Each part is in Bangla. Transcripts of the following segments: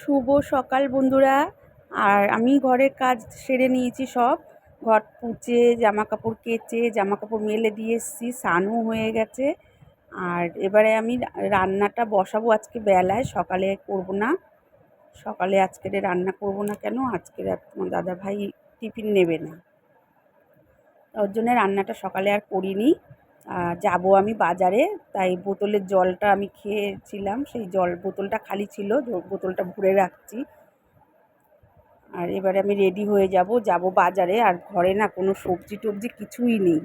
শুভ সকাল বন্ধুরা। আর আমি ঘরের কাজ সেরে নিয়েছি সব। ঘর পুচে জামা কাপড় কেচে জামা কাপড় মেলে দিয়ে এসেছি, স্নানও হয়ে গেছে। আর এবারে আমি রান্নাটা বসাবো আজকে বেলায়, সকালে করব না। সকালে আজকের রান্না করব না কেন? আজকের দাদা ভাই টিফিন নেবে না। ওর জন্য রান্নাটা সকালে আর করিনি। যাব আমি বাজারে। তাই বোতলের জলটা আমি খেয়েছিলাম। সেই জল, বোতলটা খালি ছিল বোতলটা ভরে রাখছি। আর এবারে আমি রেডি হয়ে যাব যাব বাজারে। আর ঘরে না কোনো সবজি টবজি কিছুই নেই।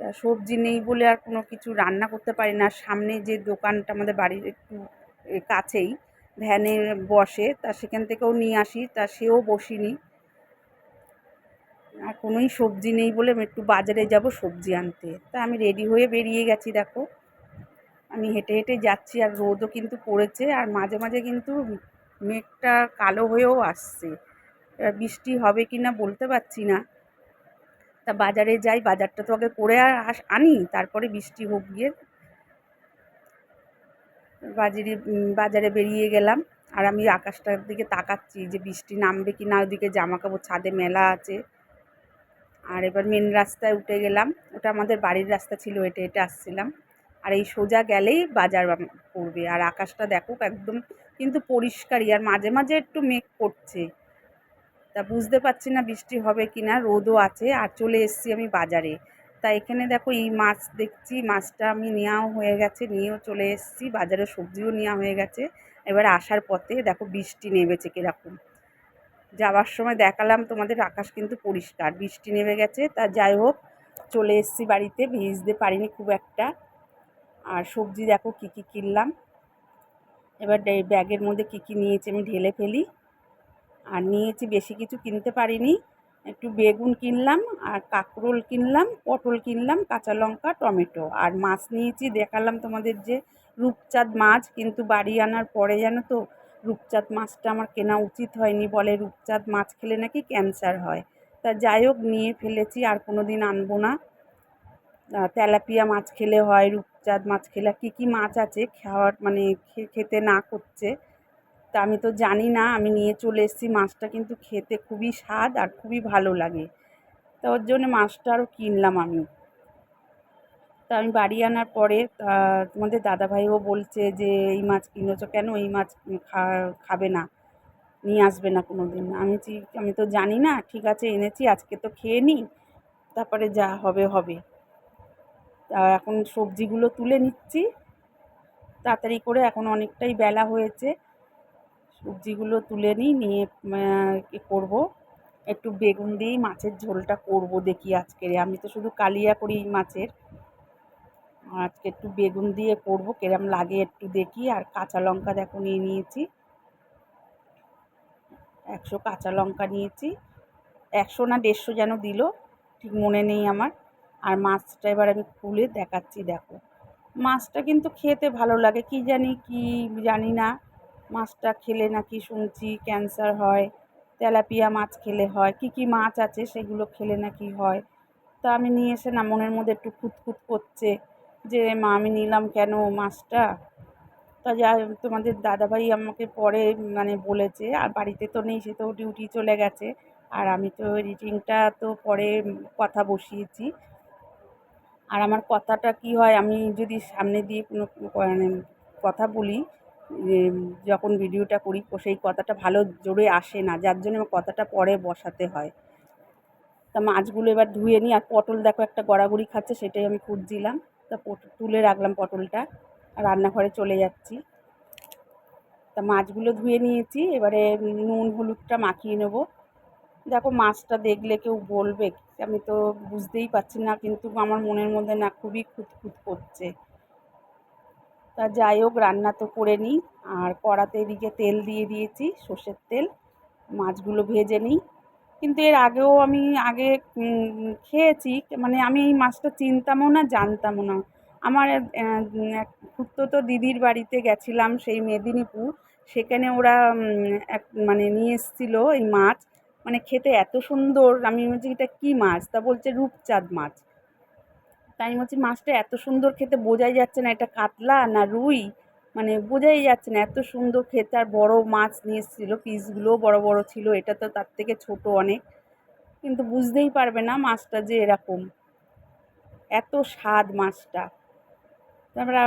তা সবজি নেই বলে আর কোনো কিছু রান্না করতে পারি না। সামনে যে দোকানটা আমাদের বাড়ির একটু কাছেই, ভ্যানে বসে, তা সেখান থেকেও নিয়ে আসি। তা সেও বসিনি। কোনোই সবজি নেই বলে আমি একটু বাজারে যাব সবজি আনতে। তা আমি রেডি হয়ে বেরিয়ে গেছি, দেখো। আমি হেঁটে হেঁটে যাচ্ছি আর রোদও কিন্তু পড়েছে আর মাঝে মাঝে কিন্তু মেঘটা কালো হয়েও আসছে। বৃষ্টি হবে কি না বলতে পারছি না। তা বাজারে যাই, বাজারটা তো আগে করে আর আনি, তারপরে বৃষ্টি হোক গিয়ে। বাজারে বাজারে বেরিয়ে গেলাম আর আমি আকাশটার দিকে তাকাচ্ছি যে বৃষ্টি নামবে কি না, ওদিকে জামা কাপড় ছাদে মেলা আছে। আর এবার মেন রাস্তায় উঠে গেলাম। ওটা আমাদের বাড়ির রাস্তা ছিল, এটা হেঁটে আসছিলাম। আর এই সোজা গেলেই বাজার পড়বে। আর আকাশটা দেখো একদম কিন্তু পরিষ্কারই। আর মাঝে মাঝে একটু মেঘ করছে। তা বুঝতে পারছি না বৃষ্টি হবে কি না রোদও আছে। আর চলে এসছি আমি বাজারে। তা এখানে দেখো এই মাছ দেখছি, মাছটা আমি নেওয়াও হয়ে গেছে, নিয়েও চলে এসছি। বাজারে সবজিও নেওয়া হয়ে গেছে। এবার আসার পথে দেখো বৃষ্টি নেমেছে কীরকম। যাওয়ার সময় দেখালাম, তোমাদের আকাশ কিন্তু পরিষ্কার। বৃষ্টি নেমে গেছে, তা যাই হোক, চলে এসেছি বাড়িতে, ভিজতে পারিনি খুব একটা। আর সবজি দেখো কী কী কিনলাম। এবার ব্যাগের মধ্যে কী কী নিয়েছি আমি ঢেলে ফেলি। আর নিয়েছি বেশি কিছু কিনতে পারিনি। একটু বেগুন কিনলাম, আর কাঁকরোল কিনলাম, পটল কিনলাম, কাঁচা লঙ্কা, টমেটো। আর মাছ নিয়েছি, দেখালাম তোমাদের যে রূপচাঁদ মাছ, কিন্তু বাড়ি আনার পরে জানো তো রূপচাঁদ মাছটা আমার কেনা উচিত হয়নি। বলে রূপচাঁদ মাছ খেলে নাকি ক্যান্সার হয়। তা যাই হোক, নিয়ে ফেলেছি, আর কোনো দিন আনব না। তেলাপিয়া মাছ খেলে হয়, রূপচাঁদ মাছ খেলে। কী কী মাছ আছে খাওয়ার মানে খেতে না করছে? তা আমি তো জানি না, আমি নিয়ে চলে এসেছি মাছটা, কিন্তু খেতে খুবই স্বাদ আর খুবই ভালো লাগে। তো ওর জন্য মাছটা আরও কিনলাম আমি। তা আমি বাড়ি আনার পরে তোমাদের দাদাভাইও বলছে যে, এই মাছ কিনেছো কেন? এই মাছ খাবে না, নিয়ে আসবে না কোনো দিন আমি আমি তো জানি না, ঠিক আছে, এনেছি, আজকে তো খেয়ে নিই, তারপরে যা হবে হবে। তা এখন সবজিগুলো তুলে নিচ্ছি, তাড়াতাড়ি করে এখন অনেকটাই বেলা হয়েছে, সবজিগুলো তুলে নিই, নিয়ে করব? একটু বেগুন দিয়েই মাছের ঝোলটা করব দেখি আজকে আমি তো শুধু কালিয়া করি মাছের। আজকে একটু বেগুন দিয়ে করব, কেরম লাগে একটু দেখি। আর কাঁচা লঙ্কা দেখো নিয়ে নিয়েছি। একশো কাঁচা লঙ্কা নিয়েছি। একশো না দেড়শো যেন দিল, ঠিক মনে নেই আমার। আর মাছটা এবার আমি খুলে দেখাচ্ছি, দেখো। মাছটা কিন্তু খেতে ভালো লাগে, কি জানি কি জানি না। মাছটা খেলে নাকি শুনছি ক্যান্সার হয়, তেলাপিয়া মাছ খেলে হয়, কি কি মাছ আছে সেগুলো খেলে নাকি হয়। তা আমি নিয়ে এসে না মনের মধ্যে একটু খুঁতখুত করছে। যে, মা, আমি নিলাম কেন মাছটা? তা যা, তোমাদের দাদাভাই আমাকে পরে মানে বলেছে, আর বাড়িতে তো নেই, সে তো ডিউটি চলে গেছে। আর আমি তো এডিটিংটা তো পরে কথা বসিয়েছি। আর আমার কথাটা কি হয়, আমি যদি সামনে দিয়ে কোনো মানে কথা বলি যখন ভিডিওটা করি সেই কথাটা ভালো জোরে আসে না, যার জন্য আমার কথাটা পরে বসাতে হয়। তা মাছগুলো এবার ধুয়ে নিই, আর পটল দেখো একটা গড়াগড়ি খাচ্ছে, সেটাই আমি খুঁজছিলাম। তা তুলে রাখলাম পটলটা। রান্নাঘরে চলে যাচ্ছি। তা মাছগুলো ধুয়ে নিয়েছি। এবারে নুন, হলুদটা মাখিয়ে নেব। দেখো মাছটা দেখলে কেউ বলবে, আমি তো বুঝতেই পারছি না, কিন্তু আমার মনের মধ্যে না খুবই খুঁতখুত করছে। তা যাই হোক, রান্না তো করে নিই। আর কড়াতে এদিকে তেল দিয়ে দিয়েছি, সর্ষের তেল। মাছগুলো ভেজে নিই। কিন্তু এর আগেও আমি আগে খেয়েছি। মানে আমি এই মাছটা চিনতামও না, জানতামও না। আমার এক খুড়তুতো দিদির বাড়িতে গেছিলাম সেই মেদিনীপুর। সেখানে ওরা এক মানে নিয়ে এসেছিল এই মাছ। মানে খেতে এত সুন্দর। আমি বলছি, এটা কী মাছ? তা বলছে, রূপচাঁদ মাছ। তাই আমি বলছি, মাছটা এত সুন্দর খেতে বোঝাই যাচ্ছে না। এটা কাতলা না রুই? মানে বোঝাই যাচ্ছে না, এত সুন্দর খেতে আর বড় মাছ নিয়ে এসেছিল, পিসগুলোও বড় বড় ছিল, এটা তো তার থেকে ছোট অনেক। কিন্তু বুঝতেই পারবে না মাছটা যে এরকম। এত স্বাদ মাছটা। তারপরে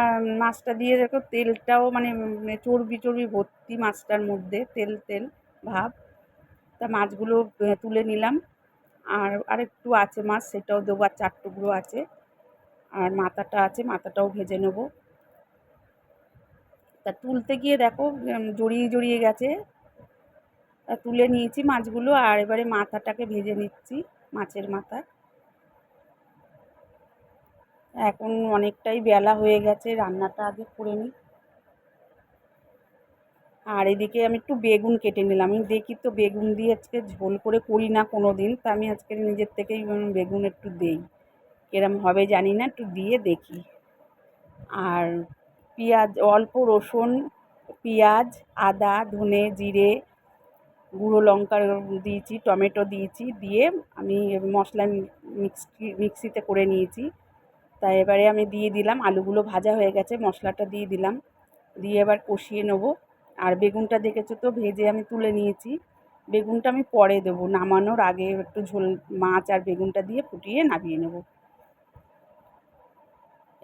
মাছটা দিয়ে দেখো, তেলটাও মানে চর্বি চর্বি ভর্তি মাছটার মধ্যে, তেল তেল, ভাব। তা মাছগুলো তুলে নিলাম। আর আরেকটু আছে মাছ, সেটাও দেবো, আর চার টুকরো আছে। আর মাথাটা আছে, মাথাটাও ভেজে নেব। তা তুলতে গিয়ে দেখো জড়িয়ে জড়িয়ে গেছে। তা তুলে নিয়েছি মাছগুলো আর এবারে মাথাটাকে ভেজে নিচ্ছি, মাছের মাথা। এখন অনেকটাই বেলা হয়ে গেছে, রান্নাটা আগে করে নিই। আর এদিকে আমি একটু বেগুন কেটে নিলাম। আমি দেখি তো বেগুন দিয়ে আজকে ঝোল করে করি না কোনো দিন তা আমি আজকে নিজের থেকেই বেগুন একটু দেই। কিরম হবে জানি না, একটু দিয়ে দেখি। আর পেঁয়াজ, অল্প রসুন, পেঁয়াজ, আদা, ধনে জিরে, গুঁড়ো লঙ্কা দিয়েছি, টমেটো দিয়েছি, দিয়ে আমি মশলা মিক্সি মিক্সিতে করে নিয়েছি। তাই এবারে আমি দিয়ে দিলাম, আলুগুলো ভাজা হয়ে গেছে, মশলাটা দিয়ে দিলাম। দিয়ে এবার কষিয়ে নেব। আর বেগুনটা দেখেছ তো, ভেজে আমি তুলে নিয়েছি। বেগুনটা আমি পরে দেবো, নামানোর আগে একটু ঝোল, মাছ আর বেগুনটা দিয়ে ফুটিয়ে নামিয়ে নেব।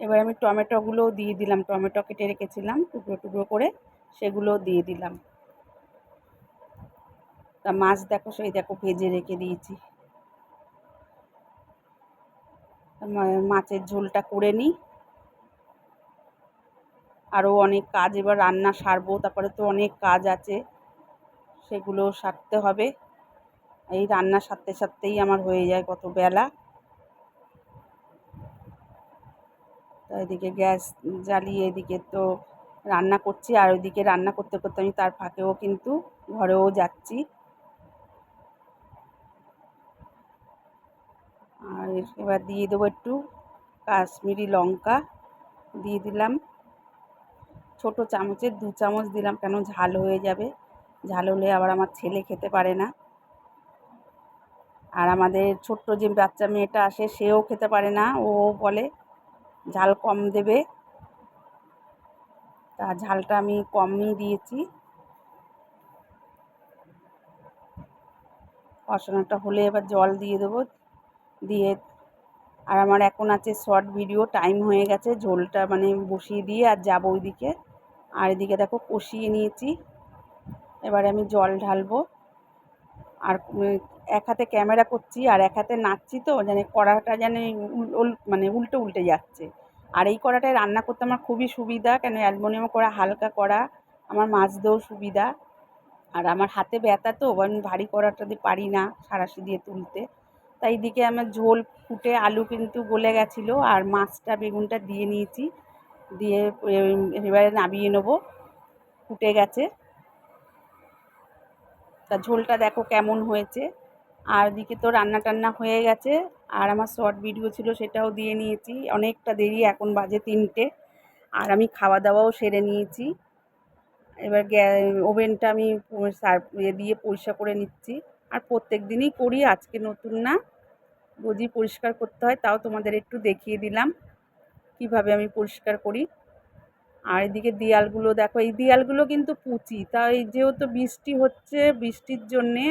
এবার আমি টমেটোগুলোও দিয়ে দিলাম, টমেটো কেটে রেখেছিলাম, টুকরো টুকরো করে সেগুলোও দিয়ে দিলাম। তা মাছ দেখো, সেই দেখো ভেজে রেখে দিয়েছি। মাছের ঝোলটা করে নিই। আরও অনেক কাজ, এবার রান্না সারবো, তারপরে তো অনেক কাজ আছে সেগুলো সারতে হবে। এই রান্না সারতে সারতেই আমার হয়ে যায় কত বেলা। তো এদিকে গ্যাস জ্বালিয়ে এদিকে তো রান্না করছি, আর ওইদিকে রান্না করতে করতে আমি তার ফাঁকেও কিন্তু ঘরেও যাচ্ছি। আর এবার দিয়ে দেবো একটু কাশ্মীরি লঙ্কা, দিয়ে দিলাম। ছোট চামচের দু চামচ দিলাম, কেন ঝাল হয়ে যাবে। ঝাল হলে আবার আমার ছেলে খেতে পারে না। আর আমাদের ছোট্ট যে বাচ্চা মেয়েটা আসে, সেও খেতে পারে না, ও বলে ঝাল কম দেবে। তা ঝালটা আমি কমই দিয়েছি। কষানোটা হলে এবার জল দিয়ে দেবো। দিয়ে আর আমার এখন আছে শর্ট ভিডিও, টাইম হয়ে গেছে, ঝোলটা মানে বসিয়ে দিয়ে আর যাব ওইদিকে। আর এদিকে দেখো কষিয়ে নিয়েছি। এবারে আমি জল ঢালবো। আর এক হাতে ক্যামেরা করছি আর এক হাতে নাচছি তো যেন কড়াটা যেন মানে উল্টে উল্টে যাচ্ছে। আর এই কড়াটায় রান্না করতে আমার খুবই সুবিধা, কেন অ্যালমোনিয়াম কড়া, হালকা কড়া, আমার মাছতেও সুবিধা। আর আমার হাতে ব্যথা তো আমি ভারী কড়াটা দিয়ে পারি না সাঁড়াশি দিয়ে তুলতে। তাই দিকে আমার ঝোল ফুটে আলু কিন্তু গলে গেছিল, আর মাছটা, বেগুনটা দিয়ে নিয়েছি। দিয়ে এবারে নামিয়ে নেব। ফুটে গেছে। তা ঝোলটা দেখো কেমন হয়েছে। আর দিকে তো রান্না টান্না হয়ে গেছে। আর আমার শর্ট ভিডিও ছিল সেটাও দিয়ে নিয়েছি। অনেকটা দেরি, এখন বাজে তিনটে। আর আমি খাওয়া দাওয়াও সেরে নিয়েছি। এবার ওভেনটা আমি ইয়ে দিয়ে পরিষ্কার করে নিচ্ছি। আর প্রত্যেক দিনই করি, আজকে নতুন না। রোজই পরিষ্কার করতে হয়, তাও তোমাদের একটু দেখিয়ে দিলাম। কীভাবে আমি পরিষ্কার করি। আর এদিকে দেয়ালগুলো দেখো, এই দেয়ালগুলো কিন্তু পুচি, তাই যেহেতু বৃষ্টি হচ্ছে, বৃষ্টির জন্যে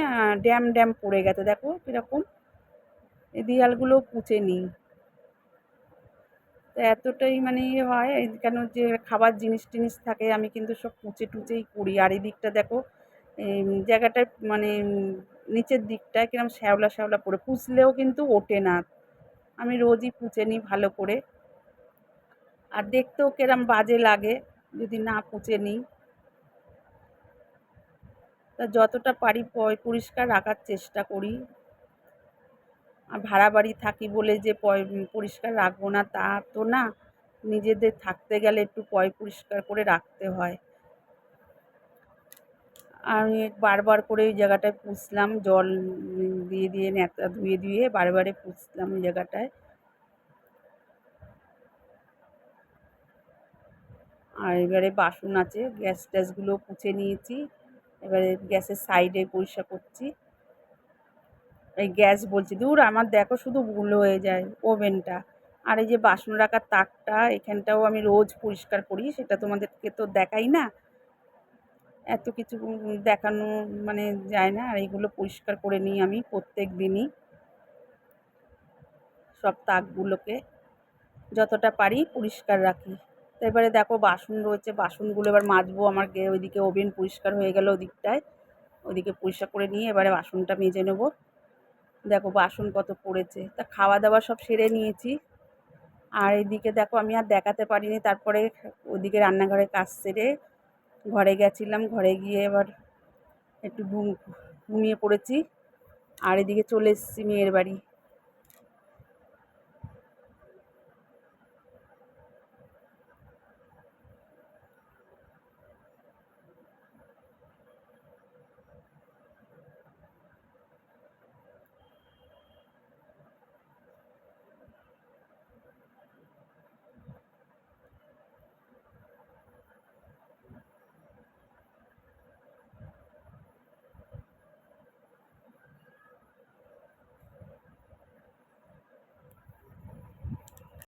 ড্যাম ড্যাম পড়ে গেছে। দেখো কীরকম, এই দেয়ালগুলো পুচে নিই। তো এতটাই মানে ইয়ে হয় কেন যে খাবার জিনিস টিনিস থাকে, আমি কিন্তু সব পুচে টুচেই করি। আর এই দিকটা দেখো জায়গাটায় মানে নিচের দিকটায় কিরম শ্যাওলা শ্যাওলা পড়ে পুষলেও কিন্তু ওঠে না। আমি রোজই পুচে নিই ভালো করে। আর দেখতেও কিরম বাজে লাগে, যদি না পুঁছে নিই। তা যতটা পারি পরিষ্কার রাখার চেষ্টা করি। আর ভাড়া বাড়ি থাকি বলে যে পরিষ্কার রাখব না, তা তো না। নিজেদের থাকতে গেলে একটু পয় পরিষ্কার করে রাখতে হয়। আমি বারবার করে ওই জায়গাটায় পুষলাম, জল দিয়ে দিয়ে, ন্যাতা ধুয়ে ধুয়ে বারে বারে পুষলাম ওই জায়গাটায়। আর এবারে বাসন আছে, গ্যাস ট্যাসগুলো পুছে নিয়েছি, এবারে গ্যাসের সাইডে পরিষ্কার করছি। এই গ্যাস বলছি, দূর আমার দেখো শুধু ভুল হয়ে যায় ওভেনটা। আর এই যে বাসন রাখার তাকটা, এখানটাও আমি রোজ পরিষ্কার করি, সেটা তোমাদেরকে তো দেখাই না। এত কিছু দেখানো মানে যায় না, আর এইগুলো পরিষ্কার করে নিই আমি প্রত্যেক দিনই। সব তাকগুলোকে যতটা পারি পরিষ্কার রাখি। তো এবারে দেখো বাসন রয়েছে, বাসনগুলো এবার মাজবো আমার ওইদিকে ওভেন পরিষ্কার হয়ে গেল ওদিকটায়। ওদিকে পরিষ্কার করে নিয়ে এবারে বাসনটা মেজে নেব। দেখো বাসন কত পড়েছে। তা খাওয়া দাওয়া সব সেরে নিয়েছি। আর এদিকে দেখো আমি আর দেখাতে পারিনি, তারপরে ওদিকে রান্নাঘরের কাজ সেরে ঘরে গেছিলাম। ঘরে গিয়ে এবার একটু ঘুম, ঘুমিয়ে পড়েছি। আর এদিকে চলে এসেছি মেয়ের বাড়ি।